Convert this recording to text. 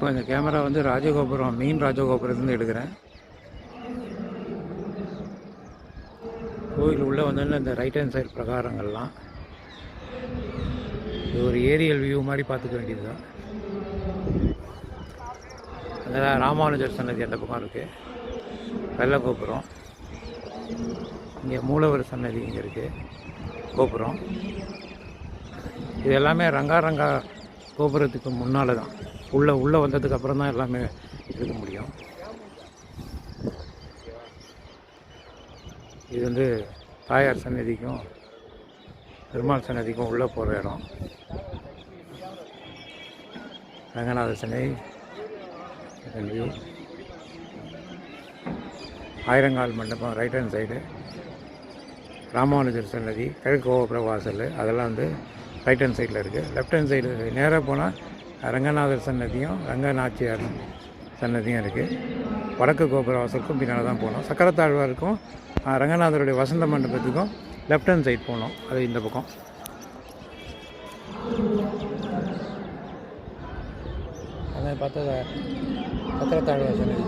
இப்போ இந்த கேமரா வந்து ராஜகோபுரம் மெயின் ராஜகோபுரத்துலேருந்து எடுக்கிறேன். கோயில் உள்ளே வந்தோடனே இந்த ரைட் ஹேண்ட் சைடு பிரகாரங்கள்லாம். இது ஒரு ஏரியல் வியூ மாதிரி பார்த்துக்க வேண்டியது தான் அந்த ராமானுஜர் சன்னதி அந்த பக்கம் இருக்குது வெள்ளை கோபுரம். இங்கே மூலவர் சன்னதி இங்கே இருக்குது கோபுரம். இது எல்லாமே ரங்கா ரங்கா கோபுரத்துக்கு முன்னால் தான் உள்ளே உள்ளே வந்ததுக்கு அப்புறம் தான் எல்லாமே எடுக்க முடியும். இது வந்து தாயார் சன்னதிக்கும் பெருமாள் சன்னதிக்கும் உள்ளே போகிற இடம். ரங்கநாத சன்னதி வியூ ஆயிரங்கால் மண்டபம் ரைட் ஹேண்ட் சைடு ராமானுஜர் சன்னதி கிழக்கு கோபுர வாசல் அதெல்லாம் வந்து ரைட் ஹேண்ட் சைடில் இருக்குது லெஃப்ட் ஹேண்ட் சைடு நேராக போனால் ரங்கநாதர் சன்னதியும் ரங்கநாச்சியார் சன்னதியும் இருக்குது வடக்கு கோபுர வாசலுக்கும் பின்னால் தான் போகணும் சக்கரத்தாழ்வாருக்கும் ரங்கநாதருடைய வசந்த மண்டபத்துக்கும் லெஃப்ட் ஹேண்ட் சைட் போனோம். அது இந்த பக்கம். அதான் பார்த்தா சக்கரத்தாழ்வார் சன்னதி.